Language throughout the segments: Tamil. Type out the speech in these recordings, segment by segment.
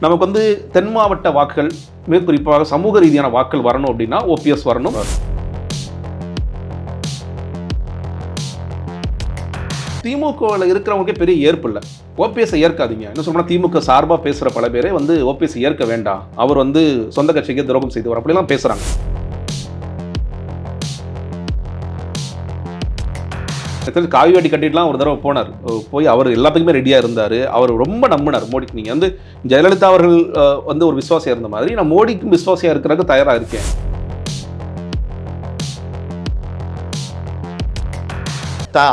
நமக்கு வந்து தென் மாவட்ட வாக்குகள் மிக குறிப்பாக சமூக ரீதியான வாக்குகள் வரணும் அப்படின்னா ஓபிஎஸ் வரணும். திமுகவில் இருக்கிறவங்களுக்கே பெரிய ஏற்பு இல்லை. ஓபிஎஸ் ஏற்காதீங்க. என்ன சொல்லணும் திமுக சார்பாக பேசுகிற பல பேரே வந்து ஓபிஎஸ் ஏற்க வேண்டாம். அவர் வந்து சொந்த கட்சிக்கு துரோகம் செய்தவர் அப்படிலாம் பேசுகிறாங்க ஆக்சுவலி காவி வேட்டி கட்டிட்டுலாம் ஒரு தடவை போனார். போய் அவர் எல்லாத்துக்குமே ரெடியாக இருந்தார். அவர் ரொம்ப நம்பினார் மோடிக்கு. நீங்கள் வந்து ஜெயலலிதா அவர்கள் வந்து ஒரு விசுவாசியாக இருந்த மாதிரி நான் மோடிக்கும் விசுவாசியாக இருக்கிறதுக்கு தயாராக இருக்கேன்.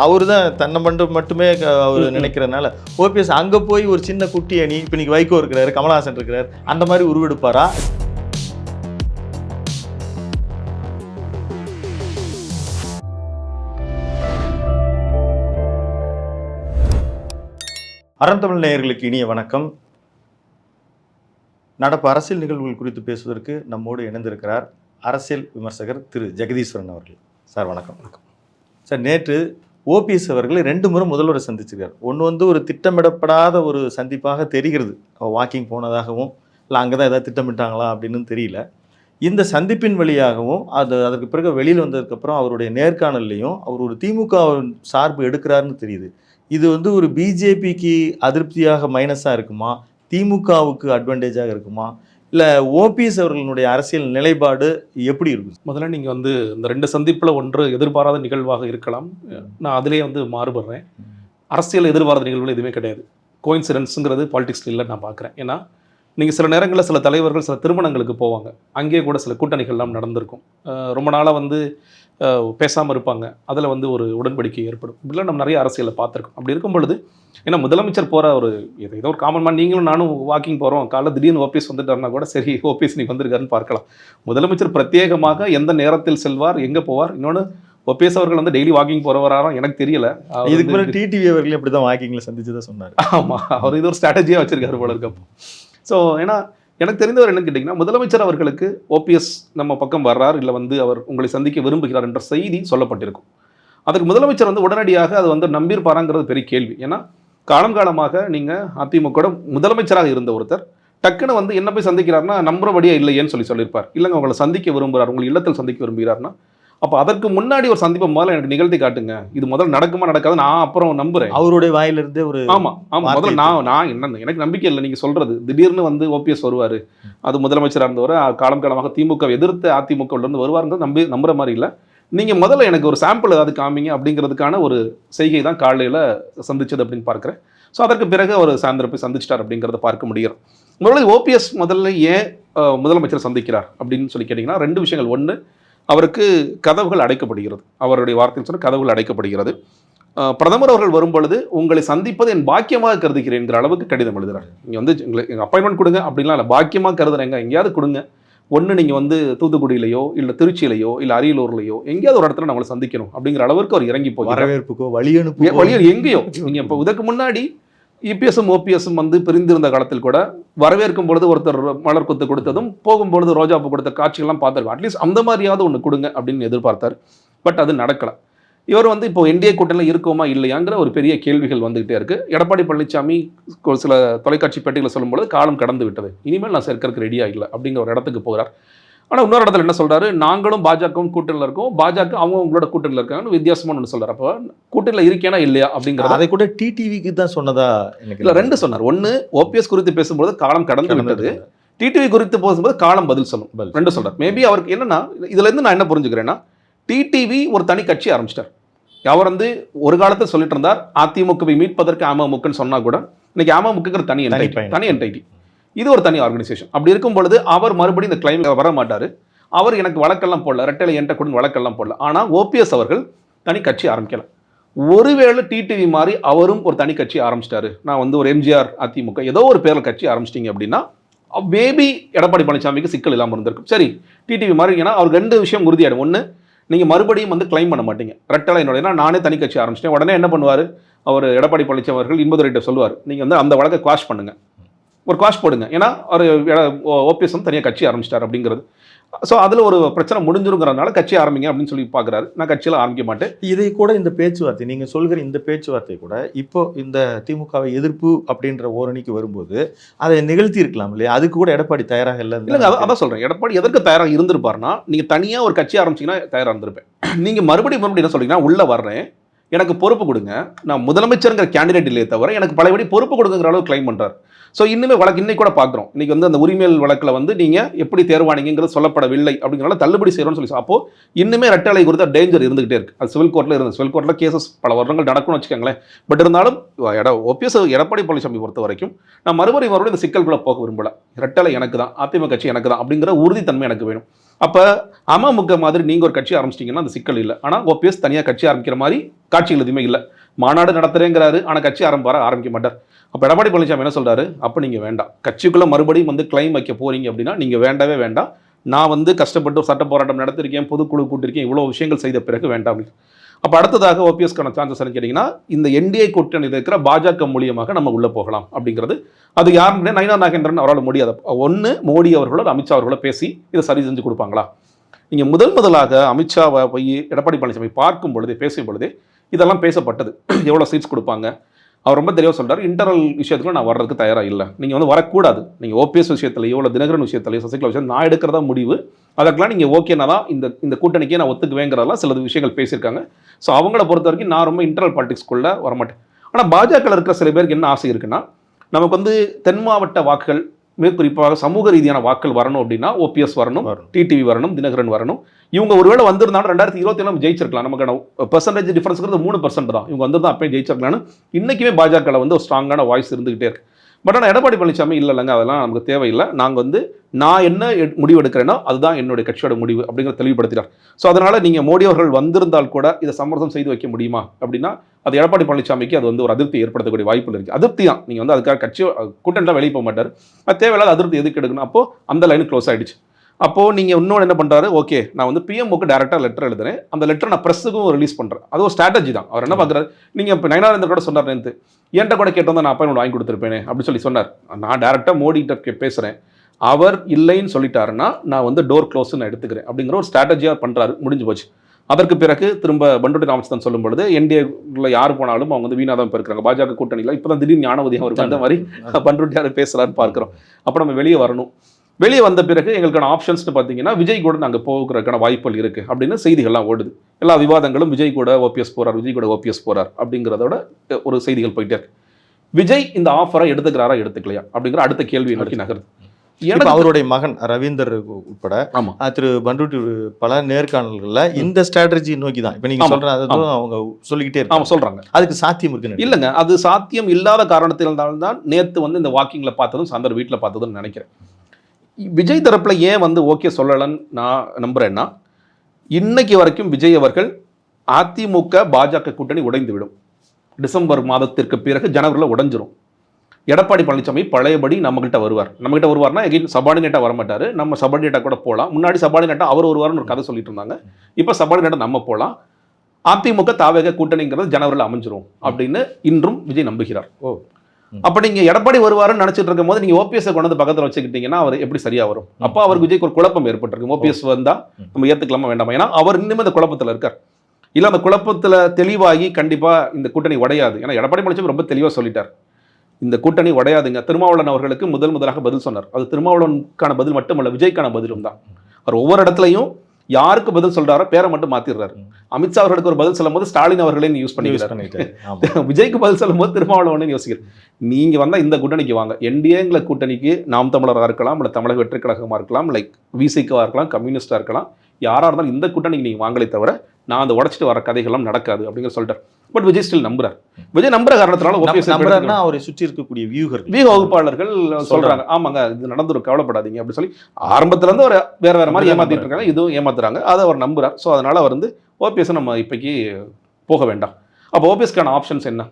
அவர் தான் தன்னை மட்டும் மட்டுமே அவர் நினைக்கிறதுனால ஓபிஎஸ் அங்கே போய் ஒரு சின்ன குட்டி அணி இப்போ இன்னைக்கு வைகோ இருக்கிறாரு கமலஹாசன் இருக்கிறார் அந்த மாதிரி உருவெடுப்பாரா? அறந்தமிழ் நேயர்களுக்கு இனிய வணக்கம். நடப்பு அரசியல் நிகழ்வுகள் குறித்து பேசுவதற்கு நம்மோடு இணைந்திருக்கிறார் அரசியல் விமர்சகர் திரு. ஜெகதீஸ்வரன் அவர்கள். சார் வணக்கம். வணக்கம். சார் நேற்று ஓபிஎஸ் அவர்களை ரெண்டு முறை முதல்வரை சந்திச்சிருக்கார். ஒன்று வந்து ஒரு திட்டமிடப்படாத ஒரு சந்திப்பாக தெரிகிறது. வாக்கிங் போனதாகவும் இல்லை அங்கே தான் ஏதாவது திட்டமிட்டாங்களா அப்படின்னு தெரியல. இந்த சந்திப்பின் வழியாகவும் அது அதற்கு பிறகு வெளியில் வந்ததுக்கப்புறம் அவருடைய நேர்காணல்லையும் அவர் ஒரு திமுக சார்பு எடுக்கிறாருன்னு தெரியுது. இது வந்து ஒரு பிஜேபிக்கு அதிருப்தியாக மைனஸாக இருக்குமா? திமுகவுக்கு அட்வான்டேஜாக இருக்குமா? இல்லை ஓபிஎஸ் அவர்களுடைய அரசியல் நிலைப்பாடு எப்படி இருக்கும்? முதல்ல நீங்கள் வந்து இந்த ரெண்டு சந்திப்பில் ஒன்று எதிர்பாராத நிகழ்வாக இருக்கலாம். நான் அதிலேயே வந்து மாறுபடுறேன். அரசியல் எதிர்பாராத நிகழ்வுகள் எதுவுமே கிடையாது. கோயின்சிடன்ஸுங்கிறது பாலிடிக்ஸில் இல்லை நான் பார்க்குறேன். ஏன்னா நீங்கள் சில நேரங்களில் சில தலைவர்கள் சில திருமணங்களுக்கு போவாங்க. அங்கேயே கூட சில கூட்டணிகள்லாம் நடந்திருக்கும். ரொம்ப நாளாக வந்து பேசாமல் இருப்பாங்க. அதில் வந்து ஒரு உடன்படிக்கை ஏற்படும். இப்படிலாம் நம்ம நிறைய அரசியலை பார்த்துருக்கோம். அப்படி இருக்கும் பொழுது ஏன்னா முதலமைச்சர் போகிற ஒரு ஏதோ ஏதோ ஒரு காமன் மேன் நீங்களும் நானும் வாக்கிங் போகிறோம் காலைல திடீர்னு ஓபிஎஸ் வந்துட்டாருன்னா கூட சரி ஓபிஎஸ் நீ வந்திருக்காருன்னு பார்க்கலாம். முதலமைச்சர் பிரத்யேகமாக எந்த நேரத்தில் செல்வார் எங்கே போவார்? இன்னொன்று ஓபிஎஸ் அவர்கள் வந்து டெய்லி வாக்கிங் போகிறவராரும் எனக்கு தெரியல. இதுக்கு முன்னாடி டிடிவி அவர்களையும் அப்படி தான் வாக்கிங்கில் சந்திச்சதா சொன்னார். ஆமாம் அவர் இது ஒரு ஸ்ட்ராட்டஜியாக வச்சிருக்காரு போல இருக்கப்போ ஸோ ஏன்னா எனக்கு தெரிந்தவர் என்ன கேட்டிங்கன்னா முதலமைச்சர் அவர்களுக்கு ஓபிஎஸ் நம்ம பக்கம் வர்றார் இல்லை வந்து அவர் உங்களை சந்திக்க விரும்புகிறார் என்ற செய்தி சொல்லப்பட்டிருக்கும். அதுக்கு முதலமைச்சர் வந்து உடனடியாக அது வந்து நம்பியிருப்பாராங்கிறது பெரிய கேள்வி. ஏன்னா காலம் காலமாக நீங்கள் அதிமுக முதலமைச்சராக இருந்த ஒருத்தர் டக்குன்னு வந்து என்ன போய் சந்திக்கிறாருன்னா நம்புறபடியே இல்லையேன்னு சொல்லி சொல்லியிருப்பார். இல்லைங்க உங்களை சந்திக்க விரும்புகிறார் உங்களை இல்லத்தில் சந்திக்க விரும்புகிறார்னா அப்போ அதற்கு முன்னாடி ஒரு சந்திப்பை முதல்ல எனக்கு நிகழ்த்தி காட்டுங்க. இது முதல்ல நடக்குமா நடக்காது நான் அப்புறம் நம்புறேன். அவருடைய வாயிலிருந்தே ஒரு ஆமா ஆமா. வார்த்தை முதல்ல நான் நான் என்ன எனக்கு நம்பிக்கை இல்லை நீங்க சொல்றது. திடீர்னு வந்து ஓபிஎஸ் வருவாரு. அது முதலமைச்சராக இருந்தவர் காலம் காலமாக திமுக எதிர்த்து அதிமுக ல இருந்து வருவாருங்கிறது நம்பி நம்புற மாதிரி இல்லை. நீங்க முதல்ல எனக்கு ஒரு சாம்பிள் ஏதாவது காமிங்க அப்படிங்கிறதுக்கான ஒரு செய்கை தான் காலையில சந்திச்சது அப்படின்னு பார்க்குறேன். ஸோ அதற்கு பிறகு அவர் சாயந்தரம் போய் சந்திச்சிட்டார் அப்படிங்கிறத பார்க்க முடியும். முதல்ல ஓபிஎஸ் முதல்ல ஏன் முதலமைச்சர் சந்திக்கிறார் அப்படின்னு சொல்லி கேட்டிங்கன்னா ரெண்டு விஷயங்கள். ஒன்று அவருக்கு கதவுகள் அடைக்கப்படுகிறது. அவருடைய வார்த்தையில் சொன்ன கதவுகள் அடைக்கப்படுகிறது. பிரதமர் அவர்கள் வரும் பொழுது உங்களை சந்திப்பது என் பாக்கியமாக கருதுகிறேன்ங்கிற அளவுக்கு கடிதம் எழுதுறாரு. நீங்கள் வந்து எங்களுக்கு எங்கள் அப்பாயின்மெண்ட் கொடுங்க அப்படிலாம் இல்லை. பாக்கியமாக கருதுறேங்க. எங்கேயாவது கொடுங்க. ஒன்று நீங்கள் வந்து தூத்துக்குடியிலையோ இல்லை திருச்சியிலையோ இல்லை அரியலூர்லையோ எங்கேயாவது ஒரு இடத்துல உங்களை சந்திக்கணும் அப்படிங்கிற அளவுக்கு அவர் இறங்கி போகிறார். வரவேற்புக்கோ வழி அனுப்பு எங்கேயோ. நீங்கள் இப்போ இதற்கு முன்னாடி இபிஎஸும் ஓபிஎஸும் வந்து பிரிந்திருந்த காலத்தில் கூட வரவேற்கும் பொழுது ஒருத்தர் மலர் கொத்து கொடுத்ததும் போகும்பொழுது ரோஜாப்பூ கொடுத்த காட்சிகள்லாம் பார்த்துருக்கோம் அட்லீஸ்ட் அந்த மாதிரியாவது ஒன்று கொடுங்க அப்படின்னு எதிர்பார்த்தார். பட் அது நடக்கலை. இவர் வந்து இப்போ என்டிஏ கூட்டணியில் இருக்கோமா இல்லையாங்கிற ஒரு பெரிய கேள்விகள் வந்துகிட்டே இருக்கு. எடப்பாடி பழனிசாமி ஒரு சில தொலைக்காட்சி பேட்டிகளை சொல்லும்பொழுது காலம் கடந்து விட்டது. இனிமேல் நான் சேர்க்கறதுக்கு ரெடியாக இல்லை அப்படிங்கிற ஒரு இடத்துக்கு போகிறார் ஆனால் இன்னொரு இடத்துல என்ன சொல்றாரு? நாங்களும் பாஜகவும் கூட்டணியில் இருக்கோம். பாஜக அவங்க உங்களோட கூட்டணியில் இருக்காங்கன்னு வித்தியாசமான ஒன்று சொல்றாரு. அப்போ கூட்டணியில் இருக்கேனா இல்லையா அப்படிங்கிறத அதை கூட டிடிவிக்கு தான் சொன்னதா இல்ல ரெண்டு சொன்னார். ஒன்னு ஓபிஎஸ் குறித்து பேசும்போது காலம் கடந்து விட்டது. டிடிவி குறித்து பேசும்போது காலம் பதில் சொல்லும். ரெண்டு சொல்றார். மேபி அவருக்கு என்னன்னா இதுல இருந்து நான் என்ன புரிஞ்சுக்கிறேன்னா டிடிவி ஒரு தனி கட்சி ஆரம்பிச்சிட்டார். அவர் வந்து ஒரு காலத்தில் சொல்லிட்டு இருந்தார் அதிமுகவை மீட்பதற்கு அமமுகன்னு சொன்னா கூட இன்னைக்கு அமமுகங்கிற தனி. தனி என்டைட்டி இது ஒரு தனி ஆர்கனைசேஷன் அப்படி இருக்கும் பொழுது அவர் மறுபடியும் இந்த கிளைம் வர மாட்டார். அவர் எனக்கு வழக்கெல்லாம் போடல ரெட்டையில என்கிட்ட கூட வழக்கெல்லாம் போடல. ஆனால் ஓபிஎஸ் அவர்கள் தனி கட்சி ஆரம்பிக்கலாம் ஒருவேளை டிடிவி மாதிரி அவரும் ஒரு தனி கட்சி ஆரம்பிச்சிட்டாரு. நான் வந்து ஒரு எம்ஜிஆர் அதிமுக ஏதோ ஒரு பேரில் கட்சி ஆரம்பிச்சிட்டிங்க அப்படின்னா மேபி எடப்பாடி பழனிசாமிக்கு சிக்கல் இல்லாமல் இருந்திருக்கும். சரி டிடிவி மாதிரி ஏன்னா அவர் ரெண்டு விஷயம் உறுதியாயிடும். ஒன்று நீங்கள் மறுபடியும் வந்து கிளைம் பண்ண மாட்டீங்க. ரெட்டலை என்னோட ஏன்னா நானே தனி கட்சி ஆரம்பிச்சிட்டேன். உடனே என்ன பண்ணுவார்? அவர் எடப்பாடி பழனிசாமி அவர்கள் இன்பதுரைட்ட சொல்லுவார். நீங்கள் வந்து அந்த வழக்கை குவாஷ் பண்ணுங்கள் ஒரு காஸ்ட் போடுங்க. ஏன்னா ஒரு ஓபிஎஸ் வந்து தனியாக கட்சி ஆரம்பிச்சிட்டார் அப்படிங்கிறது. ஸோ அதில் ஒரு பிரச்சனை முடிஞ்சிருங்கிறதுனால கட்சி ஆரம்பிங்க அப்படின்னு சொல்லி பார்க்குறாரு நான் கட்சியில் ஆரம்பிக்க மாட்டேன். இதை கூட இந்த பேச்சுவார்த்தை நீங்க சொல்கிற இந்த பேச்சுவார்த்தை கூட இப்போ இந்த திமுகவை எதிர்ப்பு அப்படின்ற ஓரணிக்கு வரும்போது அதை நிகழ்த்தி இருக்கலாம் இல்லையா? அதுக்கு கூட எடப்பாடி தயாராக இல்லை இல்லைங்க அதான் சொல்கிறேன் எடப்பாடி எதற்கு தயாராக இருந்திருப்பாருன்னா நீங்கள் தனியாக ஒரு கட்சி ஆரம்பிச்சீங்கன்னா தயாராக இருந்திருப்பேன். நீங்கள் மறுபடியும் மறுபடியும் என்ன சொல்றீங்கன்னா உள்ளே வர்றேன். எனக்கு பொறுப்பு கொடுங்க. நான் முதலமைச்சருங்கிற கேண்டிடேட் இல்லையே தவிர எனக்கு பழையபடி பொறுப்பு கொடுங்கிற அளவு கிளைம் பண்ணுறாரு ஸோ இன்னுமே வழக்கு இன்னைக்கு கூட பார்க்குறோம். இன்னைக்கு வந்து அந்த உரிமையல் வழக்கில் வந்து நீங்கள் எப்படி தேர்வானீங்கிறது சொல்லப்படவில்லை அப்படிங்கிறனால தள்ளுபடி செய்கிறோம்னு சொல்லி அப்போது இன்னுமே ரெட்டலை குறித்த டேஞ்சர் இருந்துகிட்டே இருக்குது அது சிவில் கோர்ட்டில் இருந்து சிவில் கோர்ட்டில் கேசஸ் பல வருடங்கள் நடக்கும்னு வச்சுக்கோங்களேன். பட் இருந்தாலும் எட ஓபிஎஸ் எடப்பாடி பழனிசாமி பொறுத்த வரைக்கும் நான் மறுபடியும் மறுபடியும் இந்த சிக்கல்குள்ளே போக விரும்பலை. ரெட்டலை எனக்கு தான் அதிமுக கட்சி எனக்கு தான் அப்படிங்கிற உறுதித்தன்மை எனக்கு வேணும். அப்போ அமமுக மாதிரி நீங்கள் ஒரு கட்சி ஆரம்பிச்சிட்டிங்கன்னா அந்த சிக்கல் இல்லை. ஆனால் ஓபிஎஸ் தனியாக கட்சி ஆரம்பிக்கிற மாதிரி காட்சிகள் எதுவுமே இல்லை. மாநாடு நடத்துகிறேங்கிறாரு ஆனால் கட்சி ஆரம்பிப்பார ஆரம்பிக்க மாட்டார். அப்போ எடப்பாடி பழனிசாமி என்ன சொல்கிறாரு அப்போ நீங்கள் வேண்டாம். கட்சிக்குள்ளே மறுபடியும் வந்து கிளைம் வைக்க போறீங்க அப்படின்னா நீங்கள் வேண்டவே வேண்டாம். நான் வந்து கஷ்டப்பட்டு சட்ட போராட்டம் நடத்திருக்கேன் பொதுக்குழு கூட்டிருக்கேன் இவ்வளோ விஷயங்கள் செய்த பிறகு வேண்டாம். அப்படின்னு. அப்போ அடுத்ததாக ஓபிஎஸ்க்கான சான்சஸ் கேட்டிங்கன்னா இந்த என்டிஏ கூட்டணியில் இருக்கிற பாஜக மூலியமாக நம்ம உள்ளே போகலாம் அப்படிங்கிறது. அது யாருன்னு நயனா நாகேந்திரன் அவரால் முடியாது. ஒன்று மோடி அவர்களோ அமித்ஷா அவர்களோ பேசி இதை சரி செஞ்சு கொடுப்பாங்களா? நீங்கள் முதல் முதலாக அமித்ஷாவை போய் எடப்பாடி பழனிசாமி பார்க்கும் பொழுதே பேசும் பொழுதே இதெல்லாம் பேசப்பட்டது. எவ்வளோ சீட்ஸ் கொடுப்பாங்க? அவர் ரொம்ப தெளிவாக சொல்கிறார் இன்டர்னல் விஷயத்துல நான் வர்றதுக்கு தயாராக இல்லை. நீங்கள் வந்து வரக்கூடாது. நீங்கள் ஓபிஎஸ் விஷயத்துலையோ இல்லை தினகரன் விஷயத்துலையோ சசிகலா விஷயம் நான் எடுக்கிறதா முடிவு. அதற்கெல்லாம் நீங்கள் ஓகேனா தான் இந்த இந்த கூட்டணிக்கே நான் ஒத்துக்குவேங்கிறதெல்லாம் சில விஷயங்கள் பேசியிருக்காங்க. ஸோ அவங்கள பொறுத்த வரைக்கும் நான் ரொம்ப இன்டர்னல் பாலிடிக்ஸ்குள்ளே வரமாட்டேன். ஆனால் பாஜகவில் இருக்கிற சில பேருக்கு என்ன ஆசை இருக்குன்னா நமக்கு வந்து தென் மாவட்ட வாக்குகள் மிக குறிப்பாக சமூக ரீதியான வாக்குகள் வரணும் அப்படின்னா ஓபிஎஸ் வரணும் வரணும். டிடிவி வரணும் தினகரன் வரணும். இவங்க ஒருவேளை வந்திருந்தாலும் ரெண்டாயிரத்தி இருபத்தி ஏழு ஜெயிச்சிருக்கலாம். நமக்கான பெர்சன்டேஜ் டிஃபரன்ஸ்ங்கிறது மூணு பர்சன்ட் தான். இவங்க வந்திருந்தா அப்பயே ஜெயிச்சிருக்கலாம்னு. இன்னைக்குமே பாஜகவில் வந்து ஒரு ஸ்ட்ராங்கான வாய்ஸ் இருந்துகிட்டே இருக்கு. பட் ஆனால் எடப்பாடி பழனிசாமி இல்லை இல்லைங்க அதெல்லாம் நமக்கு தேவையில்லை. நாங்கள் வந்து நான் என்ன முடிவு எடுக்கிறேனோ அதுதான் என்னுடைய கட்சியோட முடிவு அப்படிங்கிற தெளிவுபடுத்தினார் ஸோ அதனால் நீங்கள் மோடி அவர்கள் வந்திருந்தால் கூட இதை சமரசம் செய்து வைக்க முடியுமா? அப்படின்னா அது எடப்பாடி பழனிசாமிக்கு அது வந்து ஒரு அதிருப்தி ஏற்படுத்தக்கூடிய வாய்ப்புகள் இருக்குது அதிருப்தி தான். நீங்கள் வந்து அதுக்காக கட்சி கூட்டணிலாம் வெளியே போக மாட்டார். அது தேவையில்லாத அதிருப்தி எதுக்கு எடுக்கணும்? அப்போது அந்த லைன் க்ளோஸ் ஆகிடுச்சு அப்போது நீங்கள் இன்னொன்று என்ன பண்ணுறாரு ஓகே நான் வந்து பிஎம்ஓக்கு டேரெக்டாக லெட்டர் எழுதுறேன். அந்த லெட்டர் நான் ப்ரெஸ்ஸுக்கும் ரிலீஸ் பண்ணுறேன் அது ஒரு ஸ்ட்ராட்டஜி தான். அவர் என்ன பார்க்குறாரு நீங்கள் இப்போ நயனாரந்தர் கூட சொன்னார் நேற்று என்கிட்ட கூட கேட்டு நான் அப்பாயின்மெண்ட் வாங்கி கொடுத்துருப்பேனே அப்படின்னு சொல்லி சொன்னார். நான் டேரெக்டாக மோடிகிட்ட பேசுகிறேன் அவர் இல்லைன்னு சொல்லிட்டாருன்னா நான் வந்து டோர் க்ளோஸ் நான் எடுத்துக்கிறேன் அப்படிங்கிற ஒரு ஸ்ட்ராட்டஜியாக பண்ணுறாரு முடிஞ்சு போச்சு. அதற்கு பிறகு திரும்ப பண்டுட்டி ராமச்சந்திரன் சொல்லும் பொழுது என்டிஏல யார் போனாலும் அவங்க வந்து வீணாதான் இப்போ இருக்கிறாங்க பாஜக கூட்டணியில் இப்போ தான் திடீர்னு ஞானவதி அவருக்கு அந்த மாதிரி பண்ருட்டியார் பேசுகிறான்னு பார்க்குறோம். அப்போ நம்ம வெளியே வரணும். வெளியே வந்த பிறகு எங்களுக்கான ஆப்ஷன்ஸ்னு பார்த்தீங்கன்னா விஜய் கூட நாங்கள் போகிறதுக்கான வாய்ப்புகள் இருக்குது அப்படின்னு செய்திகள்லாம் ஓடுது. எல்லா விவாதங்களும் விஜய் கூட ஓபிஎஸ் போறார் விஜய் கூட ஓபிஎஸ் போறார் அப்படிங்கிறதோட ஒரு செய்திகள் போயிட்டே இருக்கு. விஜய் இந்த ஆஃபரை எடுத்துக்கிறாரா எடுத்துக்கலையா அப்படிங்கிற அடுத்த கேள்வி நோக்கி நகருது. எனக்கு அவருடைய மகன் ரவீந்தர் உட்பட திரு பண்ருட்டி பல நேர்காணல்கள்ல இந்த ஸ்ட்ராட்டஜி நோக்கி தான். இப்ப நீங்க ஆமா. சொல்ற அதுவும் அவங்க சொல்லிக்கிட்டே இருக்காங்க. சொல்றாங்க. அதுக்கு சாத்தியம் இருக்குன்னு இல்லைங்க அது சாத்தியம் இல்லாத காரணத்தினால்தான் தான் நேத்து வந்து இந்த வாக்கிங்ல பார்த்ததும் சாயந்தரம் வீட்டில் பார்த்ததும் நினைக்கிறேன். விஜய் தரப்பில் ஏன் வந்து ஓகே சொல்லலைன்னு நான் நம்புகிறேன்னா இன்னைக்கு வரைக்கும் விஜய் அவர்கள் அதிமுக பாஜக கூட்டணி உடைந்துவிடும். டிசம்பர் மாதத்திற்கு பிறகு ஜனவரியில் உடைஞ்சிரும். எடப்பாடி பழனிசாமி பழையபடி நம்மகிட்ட வருவார். நம்மகிட்ட வருவார்னா எகைன் சபார்டினேட்டாக வரமாட்டார். நம்ம சபார்டினேட்டாக கூட போகலாம் முன்னாடி சபார்டினேட்டாக அவர் வருவார்னு ஒரு கதை சொல்லிட்டு இருந்தாங்க. இப்போ சபார்டினேட்டாக நம்ம போகலாம் அதிமுக தாவேக கூட்டணிங்கிறது ஜனவரியில் அமைஞ்சிரும் அப்படின்னு இன்றும் விஜய் நம்புகிறார். ஓ. அப்ப நீங்க எடப்பாடி வருவாருன்னு நினைச்சிட்டு இருக்கும் போது நீங்க ஓபிஎஸ் கொண்டு வந்து பக்கத்துல வச்சுக்கிட்டீங்கன்னா அவர் எப்படி சரியா வரும்? அப்போ அவருக்கு விஜய்க்கு ஒரு குழப்பம் ஏற்பட்டிருக்கும் ஓபிஎஸ் வந்தா. நம்ம ஏத்துக்கலாமா வேண்டாமா? ஏன்னா அவர் இன்னுமே அந்த குழப்பத்துல இருக்கார். இல்ல அந்த குழப்பத்துல தெளிவாகி கண்டிப்பா இந்த கூட்டணி உடையாது. ஏன்னா எடப்பாடி பழனிசாமி ரொம்ப தெளிவா சொல்லிட்டார். இந்த கூட்டணி உடையாதுங்க. திருமாவளவன் அவர்களுக்கு முதல் முதலாக பதில் சொன்னார். அது திருமாவளவனுக்கான பதில் மட்டுமல்ல விஜய்க்கான பதிலும் தான். அவர் ஒவ்வொரு இடத்துலையும் யாருக்கு பதில் சொல்றாரோ பேரை மட்டும் மாத்திடுறாரு. அமித்ஷா அவர்களுக்கு ஒரு பதில் சொல்லும் போது ஸ்டாலின் அவர்களே யூஸ் பண்ணிக்கிறார். விஜய்க்கு பதில் சொல்லும் போது திருமாவளவன் யோசிக்கிறேன் நீங்க வந்தா இந்த கூட்டணிக்கு வாங்க. என்டிஏங்கிற கூட்டணிக்கு நாம் தமிழராக இருக்கலாம் இல்லை தமிழக வெற்றி கழகமாக இருக்கலாம் லைக் விசிகா இருக்கலாம் கம்யூனிஸ்டா இருக்கலாம் யாரா இருந்தாலும் இந்த கூட்டணிக்கு நீங்க வாங்களே தவிர நான் அந்த உடைச்சிட்டு வர கதைகள்லாம் நடக்காது அப்படிங்கிற சொல்லிட்டார். பட் விஜய் ஸ்டில் நம்புறார். விஜய் நம்புற காரணத்தினால நம்புறாருன்னா அவரை சுற்றி இருக்கக்கூடிய வியூகர்கள். வீக வகுப்பாளர்கள் சொல்றாங்க. ஆமாங்க இது நடந்துரும் கவலைப்படாதீங்க அப்படி சொல்லி ஆரம்பத்துல இருந்து அவர் வேற வேற மாதிரி ஏமாத்திட்டு இருக்காங்க. இதுவும் ஏமாத்துறாங்க. அதை அவர் நம்புறார். ஸோ அதனால அவர் வந்து ஓபிஎஸ் நம்ம இப்போக்கி போக வேண்டாம். அப்போ ஓபிஎஸ்க்கான ஆப்ஷன்ஸ் என்ன?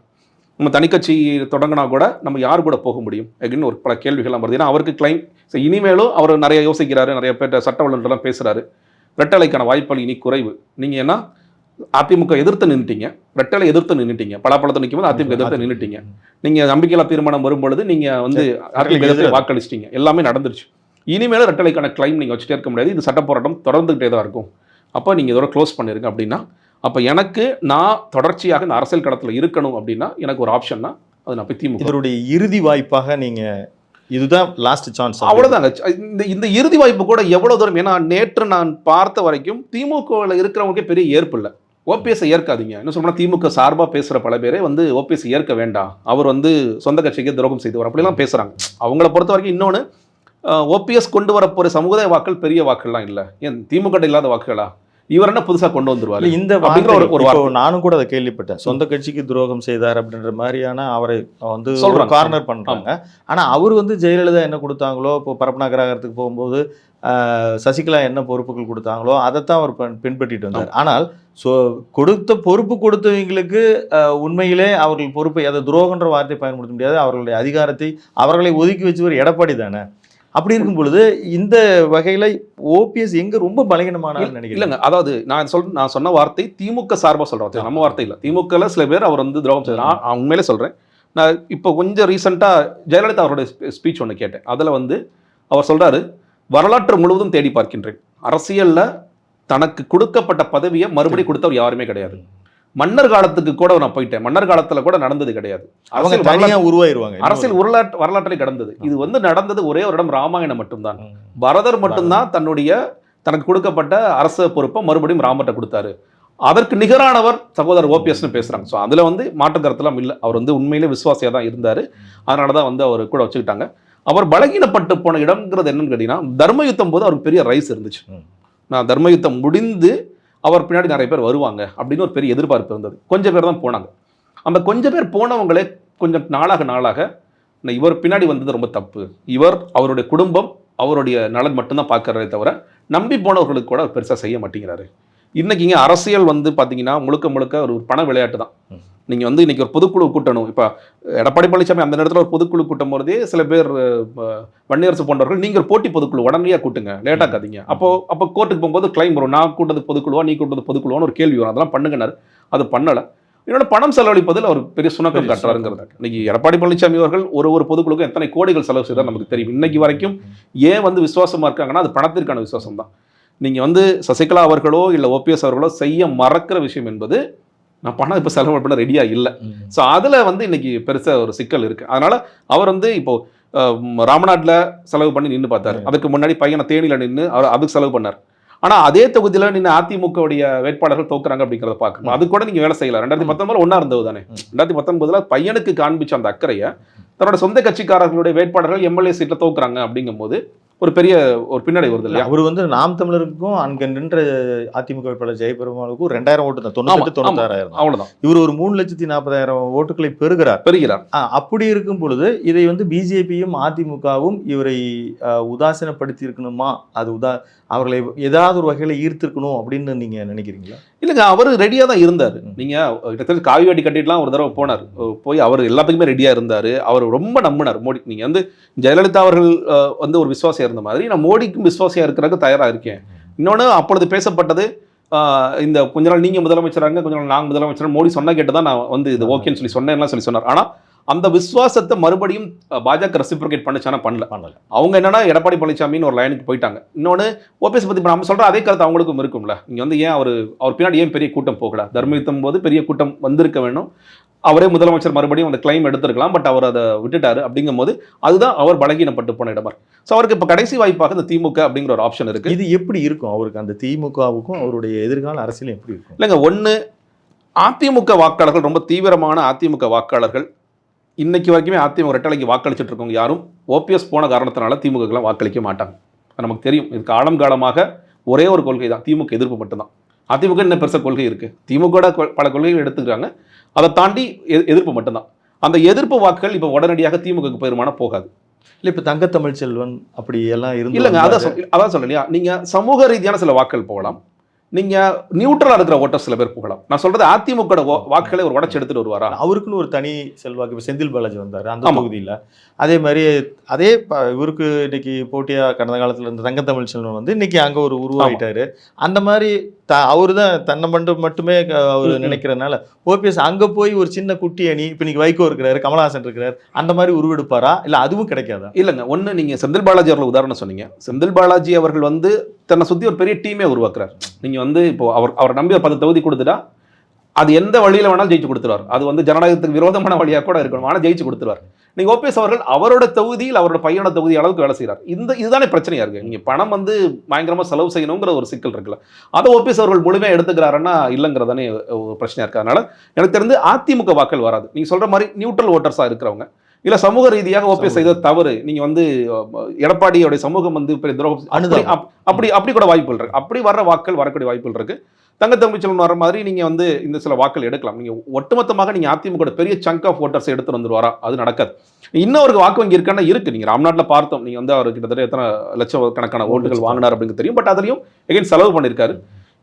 நம்ம தனிக்கட்சி தொடங்கினா கூட நம்ம யார் கூட போக முடியும்? அப்படின்னு ஒரு பல கேள்விகள்லாம் வருது. ஏன்னா அவருக்கு கிளைம் இனிமேலும் அவர் நிறைய யோசிக்கிறாரு நிறைய பேர் சட்ட வல்லுநர்லாம் பேசுறாரு. ரெட்டலைக்கான வாய்ப்புகள் இனி குறைவு. நீங்க ஏன்னா அதிமுக எதிர்த்து நின்னுட்டீங்க. ரெட்டலை எதிர்த்து நின்னுட்டீங்க. பலாப்பழத்தை நிற்கும் போது அதிமுக எதிர்த்து நின்னுட்டீங்க. நீங்க நம்பிக்கையில்லா தீர்மானம் வரும்பொழுது நீங்க வந்து அதிமுக எதிர்த்து வாக்களிச்சிட்டீங்க. எல்லாமே நடந்துருச்சு. இனிமேலும் ரெட்டலைக்கான கிளைம் நீங்க வச்சுட்டே இருக்க முடியாது. இது சட்ட போராட்டம் தொடர்ந்துகிட்டே தான் இருக்கும். அப்போ நீங்க இதோட க்ளோஸ் பண்ணிருங்க அப்படின்னா அப்போ எனக்கு நான் தொடர்ச்சியாக இந்த அரசியல் களத்துல இருக்கணும் அப்படின்னா எனக்கு ஒரு ஆப்ஷன்னா அது நான் போய் திமுக. இதனுடைய இறுதி வாய்ப்பாக நீங்க இதுதான் லாஸ்ட் சான்ஸ் அவ்வளவுதாங்க. இந்த இந்த இறுதி வாய்ப்பு கூட எவ்வளவு தூரம் ஏன்னா நேற்று நான் பார்த்த வரைக்கும் திமுகவில் இருக்கிறவங்களுக்கே பெரிய ஏற்பு இல்லை. ஓபிஎஸ் ஏற்காதீங்க. என்ன சொல்லணும் திமுக சார்பா பேசுற பல பேரே வந்து ஓபிஎஸ் ஏற்க வேண்டாம். அவர் வந்து சொந்த கட்சிக்கு துரோகம் செய்தவர். அப்படிலாம் பேசுறாங்க. அவங்கள பொறுத்த வரைக்கும் இன்னொன்று ஓபிஎஸ் கொண்டு வர போற சமுதாய வாக்கள் பெரிய வாக்கள்லாம் இல்லை. ஏன் திமுக இல்லாத வாக்குகளா? இவர் என்ன புதுசா கொண்டு வந்துருவாரு? இந்த ஒரு- நானும் கூட அதை கேள்விப்பட்டேன். சொந்த கட்சிக்கு துரோகம் செய்தார் அப்படின்ற மாதிரியான அவரை வந்து. கார்னர் பண்றாங்க. ஆனா அவர் வந்து ஜெயலலிதா என்ன கொடுத்தாங்களோ இப்போ பரப்பனா கிரகத்துக்கு போகும்போது சசிகலா என்ன பொறுப்புகள் கொடுத்தாங்களோ அதைத்தான் அவர் பின்- பின்பற்றிட்டு வந்தார். ஆனால் ஸோ கொடுத்த பொறுப்பு கொடுத்தவங்களுக்கு உண்மையிலே அவர்கள் பொறுப்பை அதை துரோகன்ற வார்த்தை பயன்படுத்த முடியாது. அவர்களுடைய அதிகாரத்தை அவர்களை ஒதுக்கி வச்சவர் எடப்பாடி தானே. அப்படி இருக்கும் பொழுது இந்த வகையில ஓபிஎஸ் எங்க ரொம்ப பலகீனமான நினைக்கிறேன் இல்லைங்க. அதாவது நான் சொல் நான் சொன்ன வார்த்தை திமுக சார்பா சொல்றேன். நம்ம வார்த்தை இல்லை திமுகல சில பேர் அவர் வந்து துரோகம் செய்யறான் நான் உண்மையிலே சொல்றேன். நான் இப்போ கொஞ்சம் ரீசெண்டா ஜெயலலிதா அவருடைய ஸ்பீச் ஒன்று கேட்டேன். அதுல வந்து அவர் சொல்றாரு வரலாற்று முழுவதும் தேடி பார்க்கின்றேன். அரசியல்ல தனக்கு கொடுக்கப்பட்ட பதவியை மறுபடி கொடுத்தவர் யாருமே கிடையாது. மன்னர் காலத்துக்கு கூட நான் போயிட்டேன். மன்னர் காலத்துல கூட நடந்தது கிடையாது. அவங்க தனியா உருவாயிருவாங்க. அரசியல் வரலாற்று வரலாற்றிலே கடந்தது. இது வந்து நடந்தது ஒரே ஒரு இடம் ராமாயணம் மட்டும்தான். பரதர் மட்டும்தான் தன்னுடைய தனக்கு கொடுக்கப்பட்ட அரச பொறுப்பை மறுபடியும் ராமர்ட்ட கொடுத்தாரு. அதற்கு நிகரானவர் சகோதரர் ஓபிஎஸ்னு பேசுறாங்க. ஸோ அதுல வந்து மாற்று கருத்துலாம் இல்லை. அவர் வந்து உண்மையிலே விசுவாசியா தான் இருந்தாரு. அதனால தான் வந்து அவர் கூட வச்சுக்கிட்டாங்க. அவர் பலகீனப்பட்டு போன இடம்ங்கிறது என்னன்னு கேட்டீங்கன்னா தர்ம யுத்தம் போது அவருக்கு பெரிய ரைஸ் இருந்துச்சு. நான் தர்ம யுத்தம் முடிந்து அவர் பின்னாடி நிறைய பேர் வருவாங்க அப்படின்னு ஒரு பெரிய எதிர்பார்ப்பு இருந்தது. கொஞ்சம் பேர் தான் போனாங்க. அந்த கொஞ்சம் பேர் போனவங்களே கொஞ்சம் நாளாக நாளாக இவர் பின்னாடி வந்தது ரொம்ப தப்பு. இவர் அவருடைய குடும்பம் அவருடைய நலன் மட்டும்தான் பார்க்குறதே தவிர நம்பி போனவர்களுக்கு கூட அவர் பெருசாக செய்ய மாட்டேங்கிறாரு. இன்றைக்கிங்க அரசியல் வந்து பார்த்தீங்கன்னா முழுக்க முழுக்க ஒரு பண விளையாட்டு தான். நீங்கள் வந்து இன்னைக்கு ஒரு பொதுக்குழு கூட்டணும். இப்போ எடப்பாடி பழனிசாமி அந்த நேரத்தில் ஒரு பொதுக்குழு கூட்டும் போதே சில பேர் வன்னியரசு போன்றவர்கள் நீங்கள் ஒரு போட்டி பொதுக்குழு உடனடியாக கூட்டுங்க லேட்டாக்காதீங்க அப்போ அப்போ கோர்ட்டுக்கு போகும்போது கிளைம் வரும். நான் கூட்டது பொதுக்குழுவா நீ கூட்டது பொதுக்குழுவான்னு ஒரு கேள்வி வரும். அதெல்லாம் பண்ணுங்கனாரு அது பண்ணலை. இன்னொன்று பணம் செலவழிப்பதில் அவர் பெரிய சுணக்கம் கட்டுறாருங்கிறது. இன்னைக்கு எடப்பாடி பழனிசாமி அவர்கள் ஒரு ஒரு பொதுக்குழுக்கும் எத்தனை கோடிகள் செலவு செய்தார் நமக்கு தெரியும். இன்னைக்கு வரைக்கும் ஏன் வந்து விசுவாசமா இருக்காங்கன்னா அது பணத்திற்கான விசுவாசம் தான் நீங்க வந்து சசிகலா அவர்களோ இல்ல ஓபிஎஸ் அவர்களோ செய்ய மறக்கிற விஷயம் என்பது நான் பணம் இப்போ செலவு பண்ண ரெடியா இல்லை. ஸோ அதுல வந்து இன்னைக்கு பெருசா ஒரு சிக்கல் இருக்கு. அதனால அவர் வந்து இப்போ அஹ், ராமநாட்டுல செலவு பண்ணி நின்று பார்த்தாரு. அதுக்கு முன்னாடி பையனை தேனியில நின்று அவர் அதுக்கு செலவு பண்ணார். ஆனா அதே தொகுதியில நின்று அதிமுகவுடைய வேட்பாளர்கள் தோக்குறாங்க அப்படிங்கிறத பார்க்கணும். அது கூட நீங்க வேலை செய்யலாம். ரெண்டாயிரத்தி பத்தொன்பதுல ஒன்னா இருந்தது தானே. ரெண்டாயிரத்தி பத்தொன்பதுல பையனுக்கு காண்பிச்ச அந்த அக்கறையை தன்னோட சொந்த கட்சிக்காரர்களுடைய வேட்பாளர்கள் எம்எல்ஏ சீட்ல தோக்குறாங்க அப்படிங்கும்போது ஒரு பெரிய ஒரு பின்னடை வருது இல்லையா? அவர் வந்து நாம் தமிழருக்கும் அங்க நின்ற அதிமுக வேட்பாளர் ஜெயபெருமாளுக்கும் ரெண்டாயிரம் ஓட்டு தான் ஆமா, தொண்ணூத்தாறாயிரம் தான். அவ்வளவுதான். இவர் ஒரு மூணு லட்சத்தி நாற்பதாயிரம் ஓட்டுகளை பெறுகிறார். பெறுகிறார். அப்படி இருக்கும் பொழுது இதை வந்து பிஜேபியும் அதிமுகவும் இவரை உதாசீனப்படுத்தி இருக்கணுமா அது உதா அவர்களை ஏதாவது ஒரு வகையில ஈர்த்திருக்கணும் அப்படின்னு நீங்க நினைக்கிறீங்களா? இல்லைங்க அவர் ரெடியா தான் இருந்தார். ம். நீங்க கிட்டத்தட்ட காவி வேட்டி கட்டிட்டுலாம் ஒரு தடவை போனார். போய் அவர் எல்லாத்துக்குமே ரெடியா இருந்தாரு. அவர் ரொம்ப நம்பினார். மோடி நீங்க வந்து ஜெயலலிதா அவர்கள் வந்து ஒரு விசுவாசியா இருந்த மாதிரி நான் மோடிக்கும் விசுவாசியா இருக்கிறதுக்கு தயாரா இருக்கேன். இன்னொன்று அப்பொழுது பேசப்பட்டது இந்த கொஞ்ச நாள் நீங்க முதலமைச்சராங்க கொஞ்ச நாள் நாங்க முதலமைச்சர் மோடி சொன்ன கேட்டு தான் நான் வந்து இது ஓகேன்னு சொல்லி சொன்னேன்லாம் சொல்லி சொன்னார். ஆனா அந்த விசுவாசத்தை மறுபடியும் பாஜக ரெசிப்ரிகேட் பண்ணுச்சானா பண்ணல. பண்ணல. அவங்க என்னன்னா எடப்பாடி பழனிசாமின்னு ஒரு லைனுக்கு போயிட்டாங்க. இன்னொன்று ஓபிஎஸ் பத்தி இப்ப நம்ம சொல்ற அதே கருத்து அவங்களுக்கும் இருக்கும்ல. நீங்க வந்து ஏன் அவர் அவர் பின்னாடி ஏன் பெரிய கூட்டம் போகல? தர்மயுத்தம் போது பெரிய கூட்டம் வந்திருக்க வேணும் அவரே முதலமைச்சர் மறுபடியும் அந்த கிளைம் எடுத்திருக்கலாம் பட் அவர் அதை விட்டுட்டாரு அப்படிங்கும் போது அதுதான் அவர் பலகீனப்பட்டு போன இடமா. ஸோ அவருக்கு இப்போ கடைசி வாய்ப்பாக இந்த திமுக அப்படிங்கிற ஒரு ஆப்ஷன் இருக்கு. இது எப்படி இருக்கும்? அவருக்கு அந்த திமுகவுக்கும் அவருடைய எதிர்கால அரசியலும் எப்படி இருக்கும்? இல்லைங்க ஒன்று அதிமுக வாக்காளர்கள் ரொம்ப தீவிரமான அதிமுக வாக்காளர்கள் இன்னைக்கு வரைக்குமே அதிமுக ரெட்டலைக்கு வாக்களிச்சுட்டு இருக்கவங்க யாரும் ஓபிஎஸ் போன காரணத்தினால திமுகக்கெல்லாம் வாக்களிக்க மாட்டாங்க. நமக்கு தெரியும். இது காலம் காலமாக ஒரே ஒரு கொள்கை தான். திமுக எதிர்ப்பு மட்டும்தான். அதிமுக என்ன பெருசாக கொள்கை இருக்கு. திமுக பல கொள்கைகள் எடுத்துக்கிறாங்க. அதை தாண்டி எதிர்ப்பு மட்டும்தான். அந்த எதிர்ப்பு வாக்குகள் இப்போ உடனடியாக திமுக பெருமான போகாது. இல்ல இப்ப தங்க தமிழ் செல்வன் அப்படி எல்லாம் இருந்து இல்லைங்க அதான் அதான் சொல்லலையா நீங்க சமூக ரீதியான சில வாக்குகள் போகலாம். நீங்க நியூட்ரலா இருக்கிற ஓட்டர் சில பேர் போகலாம் நான் சொல்றது அதிமுக வாக்குகளை ஒரு உடச்சு எடுத்துட்டு வருவாரா? அவருக்குன்னு ஒரு தனி செல்வாக்கு. இப்ப செந்தில் பாலாஜி வந்தார் அந்த ஆமா. தொகுதியில. அதே மாதிரி அதே இவருக்கு இன்னைக்கு போட்டியா கடந்த காலத்துல இருந்த தங்கத்தமிழ் செல்வன் வந்து இன்னைக்கு அங்க ஒரு உருவாயிட்டாரு அந்த மாதிரி த அவரு தான் தன்னை மட்டும் மட்டுமே அவரு. நினைக்கிறதுனால ஓபிஎஸ் அங்க போய் ஒரு சின்ன குட்டி அணி இப்ப இன்னைக்கு வைகோ இருக்கிறாரு கமலஹாசன் இருக்கிறாரு அந்த மாதிரி உருவெடுப்பாரா? இல்ல அதுவும் கிடைக்காதா? இல்லைங்க ஒண்ணு நீங்க செந்தில் பாலாஜி அவர்கள் உதாரணம் சொன்னீங்க. செந்தில் பாலாஜி அவர்கள் வந்து தன்னை சுத்தி ஒரு பெரிய டீமே உருவாக்குறாரு. வந்து இப்போ அவர் அவர் நம்பி ஒரு பத்து தொகுதி கொடுத்துட்டா அது எந்த வழியில் வேணாலும் ஜெயிச்சு கொடுத்துருவார். அது வந்து ஜனநாயகத்துக்கு விரோதமான வழியாக கூட இருக்கணும். ஆனால் ஜெயிச்சு கொடுத்துருவார். நீங்கள் ஓபிஎஸ் அவர்கள் அவரோட தொகுதியில் அவரோட பையனோட தொகுதி அளவுக்கு வேலை செய்கிறார் இந்த இதுதானே பிரச்சனையாக இருக்கு. நீங்கள் பணம் வந்து பயங்கரமாக செலவு செய்யணுங்கிற ஒரு சிக்கல் இருக்குல்ல. அதை ஓபிஎஸ் அவர்கள் முழுமையாக எடுத்துக்கிறாருன்னா இல்லைங்கிறதானே ஒரு பிரச்சனையாக இருக்குது அதனால் எனக்கு தெரிந்து அதிமுக வாக்கள் வராது. நீங்கள் சொல்கிற மாதிரி நியூட்ரல் ஓட்டர்ஸாக இருக்கிறவங்க இல்ல சமூக ரீதியாக ஓபிஎஸ் செய்த தவறு. நீங்க வந்து எடப்பாடியோட சமூகம் வந்து பெரிய துரோகம் அப்படி அப்படி கூட வாய்ப்புகள் இருக்கு. அப்படி வர்ற வாக்கள் வரக்கூடிய வாய்ப்புகள் இருக்கு. தங்க தமிழ்ச்செல்வன் வர மாதிரி நீங்க வந்து இந்த சில வாக்கள் எடுக்கலாம். நீங்க ஒட்டுமொத்தமாக நீங்க அதிமுக பெரிய சங்க் ஆஃப் ஓட்டர்ஸ் எடுத்து வந்துருவாரா? அது நடக்காது. இன்னும் அவருக்கு வாக்கு வங்கி இருக்கான்னா இருக்கு. நீங்க ராம்நாட்ல பார்த்தோம். நீங்க வந்து அவர் கிட்டத்தட்ட எத்தனை லட்சம் கணக்கான ஓட்டுகள் வாங்கினார் அப்படின்னு தெரியும். பட் அதுலயும் எகைன் செலவு பண்ணிருக்காரு.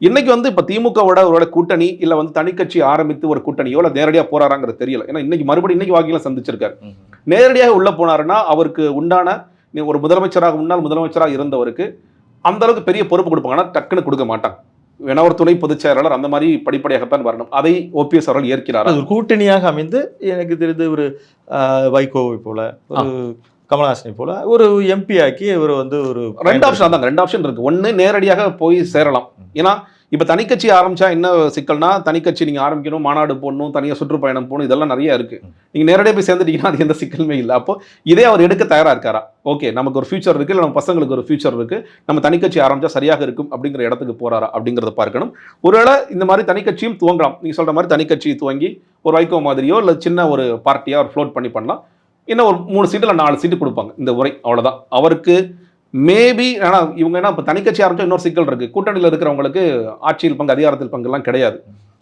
இன்னைக்கு வந்து இப்ப திமுகவோட ஒரு கூட்டணி இல்ல வந்து தனிக்கட்சி ஆரம்பித்து ஒரு கூட்டணியோ இல்ல நேரடியா போறாராங்கிறது தெரியல. ஏன்னா இன்னைக்கு மறுபடியும் இன்னைக்கு வாக்கில சந்திச்சிருக்காரு. நேரடியாக உள்ள போனாருன்னா அவருக்கு உண்டான ஒரு முதலமைச்சராக முன்னாள் முதலமைச்சராக இருந்தவருக்கு அந்த அளவுக்கு பெரிய பொறுப்பு கொடுப்பாங்க. ஆனா டக்குன்னு கொடுக்க மாட்டாங்க வேணா ஒரு துணை பொதுச் செயலாளர் அந்த மாதிரி படிப்படியாகத்தான் வரணும். அதை ஓபிஎஸ் அவர்கள் ஏற்கிறாரா? ஒரு கூட்டணியாக அமைந்து எனக்கு தெரிந்து ஒரு வைகோவை போல ஒரு கமலஹாசனை போல ஒரு எம்பி ஆக்கி இவர் வந்து ஒரு ரெண்டு ஆப்ஷன் தாங்க ரெண்டு ஆப்ஷன் இருக்கு. ஒன்னு நேரடியாக போய் சேரலாம். ஏன்னா இப்ப தனிக்கட்சி ஆரம்பிச்சா என்ன சிக்கல்னா தனிக்கட்சி நீங்க ஆரம்பிக்கணும் மாநாடு போடணும் தனியா சுற்றுப்பயணம் போகணும் இதெல்லாம் நிறைய இருக்கு. நீங்க நேரடியாக போய் சேர்ந்துட்டீங்கன்னா அது எந்த சிக்கலுமே இல்லை. அப்போ இதே அவர் எடுக்க தயாரா இருக்காரா? ஓகே நமக்கு ஒரு ஃபியூச்சர் இருக்கு இல்லை நம்ம பசங்களுக்கு ஒரு ஃபியூச்சர் இருக்கு நம்ம தனிக்கட்சி ஆரம்பிச்சா சரியாக இருக்கும் அப்படிங்கிற இடத்துக்கு போறாரா அப்படிங்கிறத பார்க்கணும். ஒருவேளை இந்த மாதிரி தனிக்கட்சியும் துவங்கலாம். நீங்க சொல்ற மாதிரி தனிக்கட்சி துவங்கி ஒரு வைகோ மாதிரியோ இல்லை சின்ன ஒரு பார்ட்டியா ஒரு ஃப்ளோட் பண்ணி பண்ணலாம். இன்னும் ஒரு மூணு சீட்டு இல்லை நாலு சீட்டு கொடுப்பாங்க இந்த உரை அவ்வளோதான் அவருக்கு மேபி ஆனால் இவங்க என்ன இப்போ தனிக்கட்சி ஆரம்பிச்சா இன்னொரு சிக்கல் இருக்குது கூட்டணியில் இருக்கிறவங்களுக்கு ஆட்சியில் பங்கு அதிகாரத்தில் பங்குலாம் கிடையாது.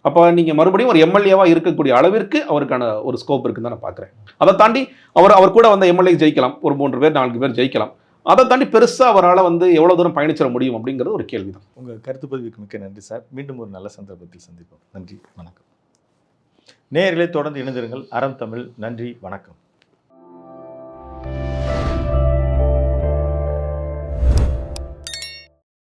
அப்போ நீங்கள் மறுபடியும் ஒரு எம்எல்ஏவாக இருக்கக்கூடிய அளவிற்கு அவருக்கான ஒரு ஸ்கோப் இருக்குன்னு தான் நான் பார்க்குறேன் அதை தாண்டி அவர் அவர் கூட வந்த எம்எல்ஏ ஜெயிக்கலாம். ஒரு மூன்று பேர் நான்கு பேர் ஜெயிக்கலாம். அதை தாண்டி பெருசாக அவரால் வந்து எவ்வளோ தூரம் பயணிச்சிட முடியும் அப்படிங்கிறது ஒரு கேள்வி தான் உங்கள் கருத்து பதிவுக்கு மிக்க நன்றி சார். மீண்டும் ஒரு நல்ல சந்தர்ப்பத்தில் சந்திப்போம். நன்றி வணக்கம். நேயர்களே தொடர்ந்து இணைந்திருங்கள். அறம் தமிழ். நன்றி வணக்கம்.